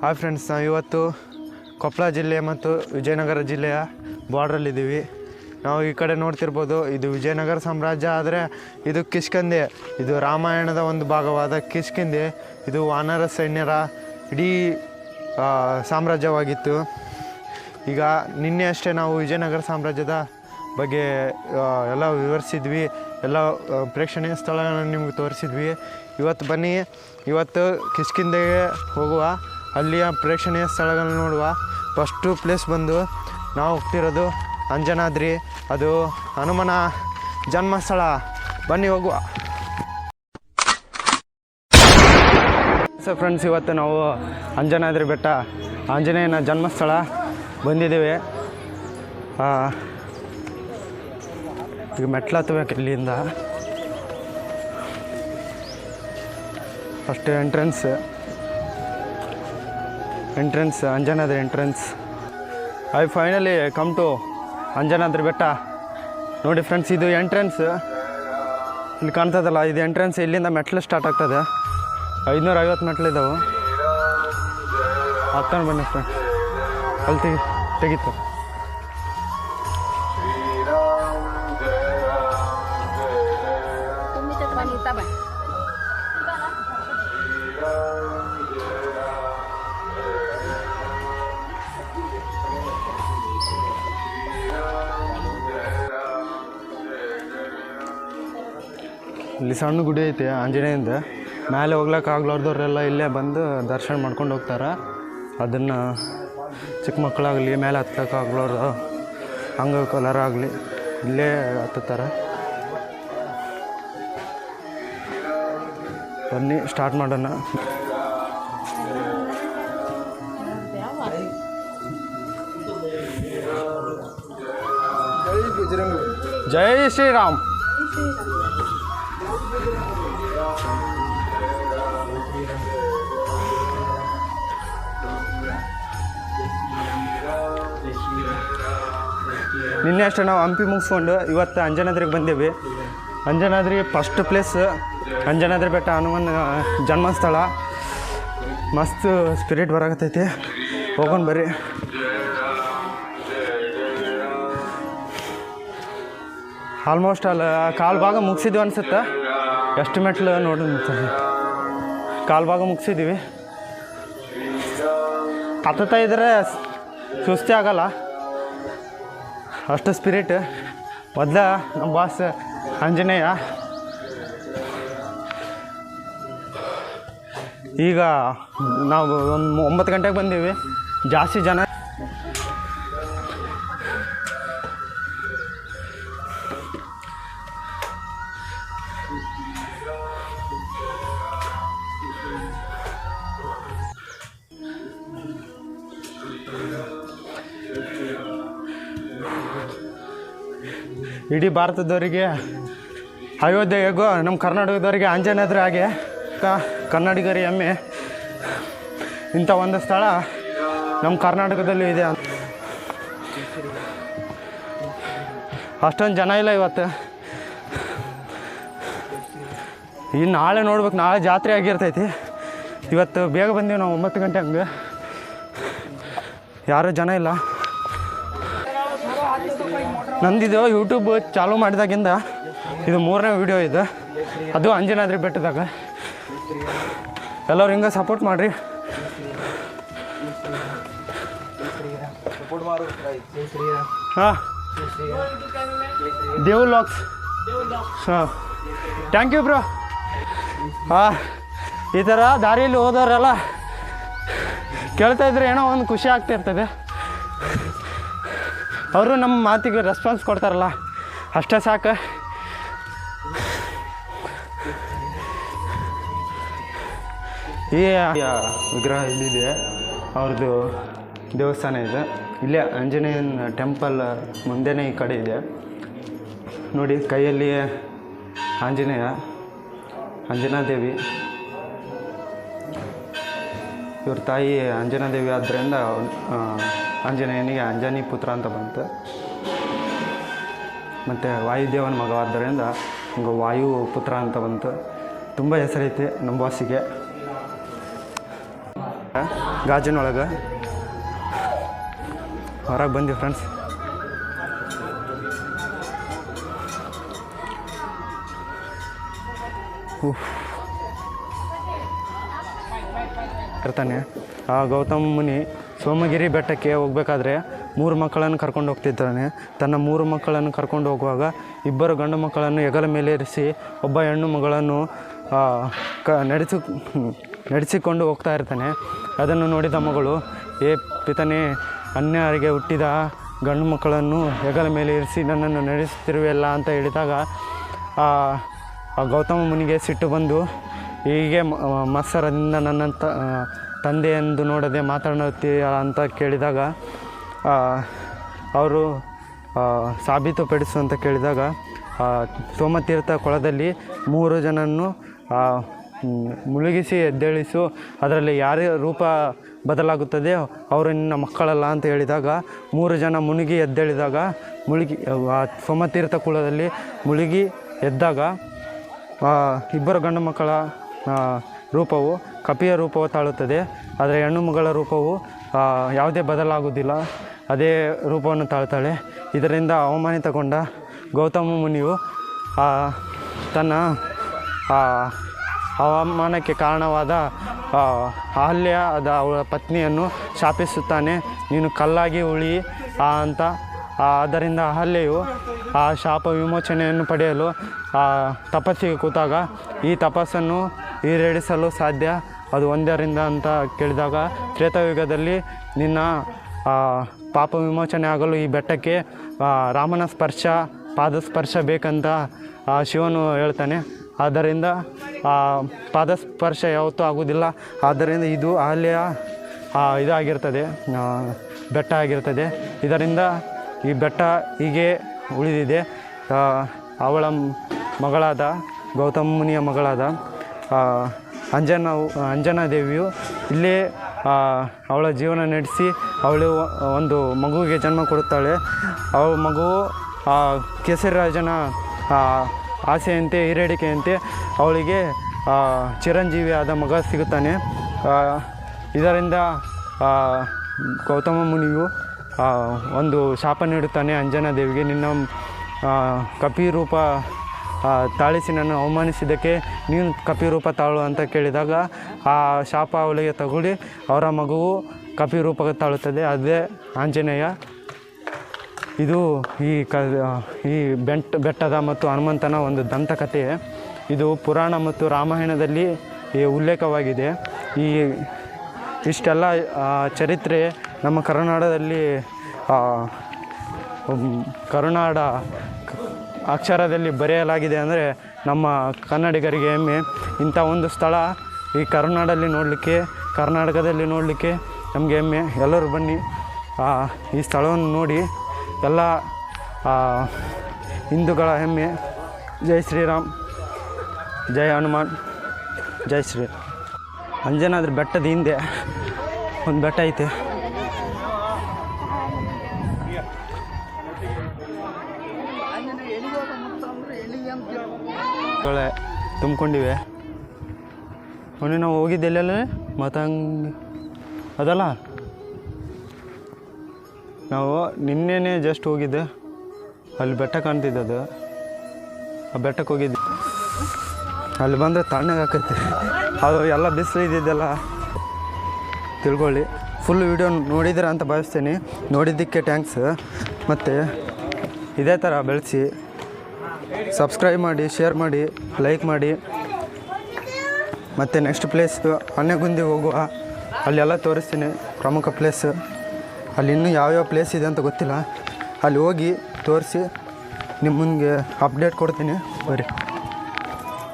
Hi friends ನಾವು ಇವತ್ತು ಕೊಪ್ಪಳ ಜಿಲ್ಲೆ ಮತ್ತು ವಿಜಯನಗರ ಜಿಲ್ಲೆಯ ಬಾರ್ಡ್ರಲ್ಲಿದ್ದೀವಿ ನಾವು ಈ ಕಡೆ ನೋಡ್ತಿರ್ಬೋದು, ಇದು ವಿಜಯನಗರ ಸಾಮ್ರಾಜ್ಯ, ಆದರೆ ಇದು ಕಿಷ್ಕಂದೆ. ಇದು ರಾಮಾಯಣದ ಒಂದು ಭಾಗವಾದ ಕಿಷ್ಕಿಂದೆ. ಇದು ವಾನರ ಸೈನ್ಯರ ಇಡೀ ಸಾಮ್ರಾಜ್ಯವಾಗಿತ್ತು. ಈಗ ನಿನ್ನೆ ಅಷ್ಟೇ ನಾವು ವಿಜಯನಗರ ಸಾಮ್ರಾಜ್ಯದ ಬಗ್ಗೆ ಎಲ್ಲ ವಿವರಿಸಿದ್ವಿ. ಎಲ್ಲ ಪ್ರೇಕ್ಷಣೀಯ ಸ್ಥಳಗಳನ್ನು ನಿಮ್ಗೆ ತೋರಿಸಿದ್ವಿ. ಇವತ್ತು ಬನ್ನಿ, ಇವತ್ತು ಕಿಷ್ಕಿಂದೆಗೆ ಹೋಗುವ ಅಲ್ಲಿಯ ಪ್ರೇಕ್ಷಣೀಯ ಸ್ಥಳಗಳನ್ನು ನೋಡುವ ಫಸ್ಟು ಪ್ಲೇಸ್ ಬಂದು ನಾವು ಹೋಗ್ತಿರೋದು ಅಂಜನಾದ್ರಿ. ಅದು ಹನುಮನ ಜನ್ಮಸ್ಥಳ. ಬನ್ನಿ ಹೋಗುವ. ಸೊ ಫ್ರೆಂಡ್ಸ್ ಇವತ್ತು ನಾವು ಅಂಜನಾದ್ರಿ ಬೆಟ್ಟ, ಆಂಜನೇಯನ ಜನ್ಮಸ್ಥಳ ಬಂದಿದ್ದೇವೆ. ಈಗ ಮೆಟ್ಲು ಹತ್ಬೇಕು ಇಲ್ಲಿಂದ. First entrance entrance Anjanadri entrance I finally come to Anjanadri ಬೆಟ್ಟ ನೋಡಿ ಫ್ರೆಂಡ್ಸ್ ಇದು ಎಂಟ್ರೆನ್ಸ್ ಇಲ್ಲಿ ಕಾಣ್ತದಲ್ಲ, ಇದು ಎಂಟ್ರೆನ್ಸ್ ಇಲ್ಲಿಂದ ಮೆಟ್ಲು ಸ್ಟಾರ್ಟ್ ಆಗ್ತದೆ. ಐದುನೂರ ಐವತ್ತು ಮೆಟ್ಲು ಇದ್ದಾವೆ ಹತ್ಕೊಂಡು ಬನ್ನಿ ಫ್ರೆಂಡ್ಸ್ ಅಲ್ಲಿ ತೆಗಿ ತೆಗಿತು. ಸಣ್ಣ ಗುಡಿ ಐತಿ ಆಂಜನೇಯಿಂದ. ಮೇಲೆ ಹೋಗ್ಲಕ್ಕೆ ಆಗ್ಲಾರ್ದವ್ರೆಲ್ಲ ಇಲ್ಲೇ ಬಂದು ದರ್ಶನ ಮಾಡ್ಕೊಂಡು ಹೋಗ್ತಾರೆ. ಅದನ್ನು ಚಿಕ್ಕ ಮಕ್ಕಳಾಗಲಿ ಮೇಲೆ ಹತ್ತಕ್ಕೆ ಆಗ್ಲಾರ್ದು ಅಂಗವಿಕಲರಾಗಲಿ ಇಲ್ಲೇ ಹತ್ತುತ್ತಾರೆ. ಬನ್ನಿ ಸ್ಟಾರ್ಟ್ ಮಾಡೋಣ. ಜೈ ಶ್ರೀರಾಮ್. ನಿನ್ನೆ ಅಷ್ಟೇ ನಾವು ಹಂಪಿ ಮುಗಿಸ್ಕೊಂಡು ಇವತ್ತು ಅಂಜನಾದ್ರಿಗೆ ಬಂದೇವಿ. ಅಂಜನಾದ್ರಿ ಫಸ್ಟ್ ಪ್ಲೇಸ್ ಅಂಜನಾದ್ರಿ ಬೆಟ್ಟ ಹನುಮನ್ ಜನ್ಮಸ್ಥಳ. ಮಸ್ತ್ ಸ್ಪಿರಿಟ್ ಬರಾಕತ್ತೈತಿ. ಹೋಗೋಣ ಬರ್ರಿ. ಆಲ್ಮೋಸ್ಟ್ ಅಲ್ಲ, ಕಾಲು ಭಾಗ ಮುಗಿಸಿದ್ವಿ ಅನ್ಸುತ್ತೆ? ಎಷ್ಟು ಮೆಟ್ಲು ನೋಡಿ ಕಾಲು ಭಾಗ ಮುಗಿಸಿದ್ದೀವಿ. ಹತ್ತುತ್ತಾ ಇದ್ರೆ ಸುಸ್ತಿ ಆಗಲ್ಲ. ಅಷ್ಟು ಸ್ಪಿರಿಟ್ ಮೊದಲ ನಮ್ಮ ಬಾಸ್ ಆಂಜನೇಯ. ಈಗ ನಾವು ಒಂದು ಒಂಬತ್ತು ಗಂಟೆಗೆ ಬಂದೀವಿ. ಜಾಸ್ತಿ ಜನ ಇಡೀ ಭಾರತದವರಿಗೆ, ಅಯೋಧ್ಯೆ ನಮ್ಮ ಕರ್ನಾಟಕದವರಿಗೆ ಆಂಜನೇಯದ್ರ ಹಾಗೆ ಕನ್ನಡಿಗರ ಎಮ್ಮೆ ಇಂಥ ಒಂದು ಸ್ಥಳ ನಮ್ಮ ಕರ್ನಾಟಕದಲ್ಲೂ ಇದೆ ಅಂತ. ಅಷ್ಟೊಂದು ಜನ ಇಲ್ಲ ಇವತ್ತು. ಇನ್ನು ನಾಳೆ ನೋಡ್ಬೇಕು, ನಾಳೆ ಜಾತ್ರೆ ಆಗಿರ್ತೈತಿ. ಇವತ್ತು ಬೇಗ ಬಂದೀವಿ ನಾವು ಒಂಬತ್ತು ಗಂಟೆ ಹಂಗೆ. ಯಾರೂ ಜನ ಇಲ್ಲ. ನಂದಿದು ಯೂಟ್ಯೂಬ್ ಚಾಲೂ ಮಾಡಿದಾಗಿಂದ ಇದು ಮೂರನೇ ವಿಡಿಯೋ ಇದು. ಅದು ಅಂಜನಾದ್ರಿ ಬೆಟ್ಟದಾಗ. ಎಲ್ಲರೂ ಹಿಂಗೆ ಸಪೋರ್ಟ್ ಮಾಡಿರಿ. ಹಾಂ. ದೇವ್ ಲಾಕ್ಸ್ ಹಾಂ. ಥ್ಯಾಂಕ್ ಯು ಬ್ರೋ ಹಾಂ. ಈ ಥರ ದಾರಿಯಲ್ಲಿ ಹೋದವರೆಲ್ಲ ಕೇಳ್ತಾಯಿದ್ರೆ ಏನೋ ಒಂದು ಖುಷಿ ಆಗ್ತಿರ್ತದೆ ಅವರು ನಮ್ಮ ಮಾತಿಗೆ ರೆಸ್ಪಾನ್ಸ್ ಕೊಡ್ತಾರಲ್ಲ, ಅಷ್ಟೇ ಸಾಕು. ಈ ವಿಗ್ರಹ ಇಲ್ಲಿದೆ. ಅವ್ರದ್ದು ದೇವಸ್ಥಾನ ಇದೆ. ಇಲ್ಲೇ ಆಂಜನೇಯನ ಟೆಂಪಲ್ ಮುಂದೆನೇ ಈ ಕಡೆ ಇದೆ. ನೋಡಿ ಕೈಯಲ್ಲಿ ಆಂಜನೇಯ ಅಂಜನಾದೇವಿ ಇವ್ರ ತಾಯಿ ಅಂಜನಾದೇವಿ ಆದ್ದರಿಂದ ಆಂಜನೇಯನಿಗೆ ಅಂಜನಿ ಪುತ್ರ ಅಂತ ಬಂತು. ಮತ್ತು ವಾಯುದೇವನ ಮಗವಾದ್ದರಿಂದ ಹಂಗೆ ವಾಯು ಪುತ್ರ ಅಂತ ಬಂತು. ತುಂಬ ಹೆಸರೈತೆ ನಮ್ಮ ಬಾಸಿಗೆ. ಗಾಜಿನೊಳಗೆ. ಹೊರಗೆ ಬಂದಿ ಫ್ರೆಂಡ್ಸ್ ಇರ್ತಾನೆ ಆ ಗೌತಮ್ ಮುನಿ ಸೋಮಗಿರಿ ಬೆಟ್ಟಕ್ಕೆ ಹೋಗ್ಬೇಕಾದ್ರೆ ಮೂರು ಮಕ್ಕಳನ್ನು ಕರ್ಕೊಂಡು ಹೋಗ್ತಿದ್ದಾನೆ. ತನ್ನ ಮೂರು ಮಕ್ಕಳನ್ನು ಕರ್ಕೊಂಡು ಹೋಗುವಾಗ ಇಬ್ಬರು ಗಂಡು ಮಕ್ಕಳನ್ನು ಹೆಗಲ ಮೇಲೆ ಇರಿಸಿ ಒಬ್ಬ ಹೆಣ್ಣು ಮಗಳನ್ನು ಕ, ನಡೆಸಿ, ನಡೆಸಿಕೊಂಡು ಹೋಗ್ತಾ ಇರ್ತಾನೆ. ಅದನ್ನು ನೋಡಿದ ಮಗಳು, ಏ ಪಿತನೇ, ಅನ್ಯರಿಗೆ ಹುಟ್ಟಿದ ಗಂಡು ಮಕ್ಕಳನ್ನು ಹೆಗಲ ಮೇಲೆ ಇರಿಸಿ ನನ್ನನ್ನು ನಡೆಸುತ್ತಿರುವೆಲ್ಲ ಅಂತ ಹೇಳಿದಾಗ ಗೌತಮ ಮುನಿಗೆ ಸಿಟ್ಟು ಬಂದು, ಹೀಗೆ ಮತ್ಸರದಿಂದ ನನ್ನ ತಂದೆ ಎಂದು ನೋಡದೆ ಮಾತನಾಡುತ್ತೀಯ ಅಂತ ಕೇಳಿದಾಗ ಅವರು ಸಾಬೀತುಪಡಿಸು ಅಂತ ಕೇಳಿದಾಗ ಸೋಮತೀರ್ಥ ಕೊಳದಲ್ಲಿ ಮೂರು ಜನನ್ನು ಮುಳುಗಿಸಿ ಎದ್ದೇಳಿಸು, ಅದರಲ್ಲಿ ಯಾರ ರೂಪ ಬದಲಾಗುತ್ತದೆ, ಅವರು ನಿನ್ನ ಮಕ್ಕಳಲ್ಲ ಅಂತ ಹೇಳಿದಾಗ, ಮೂರು ಜನ ಮುಳುಗಿ ಎದ್ದೇಳಿದಾಗ, ಮುಳುಗಿ ಸೋಮತೀರ್ಥ ಕುಳದಲ್ಲಿ ಮುಳುಗಿ ಎದ್ದಾಗ ಇಬ್ಬರು ಗಂಡು ಮಕ್ಕಳ ರೂಪವು ಕಪಿಯ ರೂಪವು ತಾಳುತ್ತದೆ, ಆದರೆ ಹೆಣ್ಣು ಮಗಳ ರೂಪವು ಯಾವುದೇ ಬದಲಾಗುವುದಿಲ್ಲ. ಅದೇ ರೂಪವನ್ನು ತಾಳ್ತಾಳೆ ಇದರಿಂದ ಅವಮಾನಿತಗೊಂಡ ಗೌತಮ ಮುನಿಯು ತನ್ನ ಅವಮಾನಕ್ಕೆ ಕಾರಣವಾದ ಅಹಲ್ಯ ಅದ ಅವಳ ಪತ್ನಿಯನ್ನು ಶಾಪಿಸುತ್ತಾನೆ. ನೀನು ಕಲ್ಲಾಗಿ ಉಳಿ ಅಂತ ಆದ್ದರಿಂದ ಅಹಲ್ಯೆಯು, ಆ, ಶಾಪ ವಿಮೋಚನೆಯನ್ನು ಪಡೆಯಲು ತಪಸ್ಸಿಗೆ ಕೂತಾಗ, ಈ ತಪಸ್ಸನ್ನು ಈಡೇರಿಸಲು ಸಾಧ್ಯ? ಅದು ಒಂದರಿಂದ ಅಂತ ಕೇಳಿದಾಗ ತ್ರೇತಾಯುಗದಲ್ಲಿ ನಿನ್ನ ಪಾಪ ವಿಮೋಚನೆ ಆಗಲು ಈ ಬೆಟ್ಟಕ್ಕೆ ರಾಮನ ಸ್ಪರ್ಶ ಪಾದ ಸ್ಪರ್ಶ ಬೇಕಂತ ಶಿವನು ಹೇಳ್ತಾನೆ. ಆದ್ದರಿಂದ ಆ, ಪಾದ ಸ್ಪರ್ಶ ಯಾವತ್ತೂ ಆಗುವುದಿಲ್ಲ. ಆದ್ದರಿಂದ ಇದು ಅಲ್ಲಿಯ ಇದಾಗಿರ್ತದೆ ಬೆಟ್ಟ ಆಗಿರ್ತದೆ. ಇದರಿಂದ ಈ ಬೆಟ್ಟ ಹೀಗೆ ಉಳಿದಿದೆ. ಅವಳ ಮಗಳಾದ ಗೌತಮ ಮುನಿಯ ಮಗಳಾದ ಅಂಜನಾ ಅಂಜನಾ ದೇವಿಯು ಇಲ್ಲೇ ಅವಳ ಜೀವನ ನಡೆಸಿ ಅವಳು ಒಂದು ಮಗುವಿಗೆ ಜನ್ಮ ಕೊಡುತ್ತಾಳೆ. ಅವಳ ಮಗುವು ಆ, ಕೇಸರಿ ರಾಜನ ಆ, ಆಸೆಯಂತೆ ಈರೇಡಿಕೆಯಂತೆ ಅವಳಿಗೆ ಚಿರಂಜೀವಿ ಚಿರಂಜೀವಿಯಾದ ಮಗ ಸಿಗುತ್ತಾನೆ. ಇದರಿಂದ ಗೌತಮ ಮುನಿಯು ಒಂದು ಶಾಪ ನೀಡುತ್ತಾನೆ ಅಂಜನಾ ದೇವಿಗೆ. ನಿನ್ನ ಆ, ಕಪಿ ರೂಪ ಆ, ತಾಳಿಸಿ ನನ್ನ ಅವಮಾನಿಸಿದ್ದಕ್ಕೆ ನೀನು ಕಪಿ ರೂಪ ತಾಳು ಅಂತ ಕೇಳಿದಾಗ ಆ ಶಾಪ ಅವಳಿಗೆ ತಗುಲಿ ಅವರ ಮಗುವು ಕಪಿ ರೂಪ ತಾಳುತ್ತದೆ. ಅದೇ ಆಂಜನೇಯ. ಇದು ಈ ಕ ಈ ಬೆಂಟ್, ಬೆಟ್ಟದ ಮತ್ತು ಹನುಮಂತನ ಒಂದು ದಂತಕಥೆ. ಇದು ಪುರಾಣ ಮತ್ತು ರಾಮಾಯಣದಲ್ಲಿ ಉಲ್ಲೇಖವಾಗಿದೆ. ಈ ಇಷ್ಟೆಲ್ಲ ಚರಿತ್ರೆ ನಮ್ಮ ಕರ್ನಾಟಕದಲ್ಲಿ ಕರುನಾಡ ಅಕ್ಷರದಲ್ಲಿ ಬರೆಯಲಾಗಿದೆ ಅಂದರೆ ನಮ್ಮ ಕನ್ನಡಿಗರಿಗೆ ಹೆಮ್ಮೆ. ಇಂಥ ಒಂದು ಸ್ಥಳ ಈ ಕರ್ನಾಡಲ್ಲಿ ನೋಡಲಿಕ್ಕೆ, ಕರ್ನಾಟಕದಲ್ಲಿ ನೋಡಲಿಕ್ಕೆ ನಮಗೆ ಹೆಮ್ಮೆ. ಎಲ್ಲರೂ ಬನ್ನಿ. ಈ ಸ್ಥಳವನ್ನು ನೋಡಿ. ಎಲ್ಲ ಹಿಂದೂಗಳ ಹೆಮ್ಮೆ. ಜೈ ಶ್ರೀರಾಮ್. ಜೈ ಹನುಮಾನ್. ಜೈ ಶ್ರೀ. ಅಂಜನಾದ್ರಿ ಬೆಟ್ಟದ ಹಿಂದೆ. ಒಂದು ಬೆಟ್ಟ ಐತೆ. ಒಳ್ಳೆ ತುಂಬಿಕೊಂಡಿವೆ. ಮೊನ್ನೆ ನಾವು ಹೋಗಿದ್ದೆ ಎಲ್ಲೆಲ್ಲ ಮತ್ತು ಹಂಗೆ ಅದಲ್ಲ? ನಾವು ನಿನ್ನೆನೇ ಜಸ್ಟ್ ಹೋಗಿದ್ದೆ. ಅಲ್ಲಿ ಬೆಟ್ಟ ಕಾಣ್ತಿದ್ದೆ ಅದು. ಆ ಬೆಟ್ಟಕ್ಕೆ ಹೋಗಿದ್ದೆ ಅಲ್ಲಿ ಬಂದರೆ ತಣ್ಣಗೆ ಆಕೈತಿ. ಅದು ಎಲ್ಲ ಬಿಸಿಲು ಇದ್ದಿದ್ದೆಲ್ಲ. ತಿಳ್ಕೊಳ್ಳಿ. ಫುಲ್ ವಿಡಿಯೋ ನೋಡಿದ್ದೀರ ಅಂತ ಭಾವಿಸ್ತೀನಿ. ನೋಡಿದ್ದಕ್ಕೆ ಟ್ಯಾಂಕ್ಸ್ ಮತ್ತು ಇದೇ ಥರ ಬೆಳೆಸಿ. ಸಬ್ಸ್ಕ್ರೈಬ್ ಮಾಡಿ ಶೇರ್ ಮಾಡಿ ಲೈಕ್ ಮಾಡಿ. ಮತ್ತು ನೆಕ್ಸ್ಟ್ ಪ್ಲೇಸ್ ಅನ್ಯಗುಂದಿ ಹೋಗುವ. ಅಲ್ಲೆಲ್ಲ ತೋರಿಸ್ತೀನಿ ಪ್ರಮುಖ ಪ್ಲೇಸ್ ಅಲ್ಲಿ ಇನ್ನೂ ಯಾವ್ಯಾವ ಪ್ಲೇಸ್ ಇದೆ ಅಂತ ಗೊತ್ತಿಲ್ಲ. ಅಲ್ಲಿ ಹೋಗಿ ತೋರಿಸಿ ನಿಮ್ಮ ಮುಂದೆ ಅಪ್ಡೇಟ್ ಕೊಡ್ತೀನಿ. ಬರ್ರಿ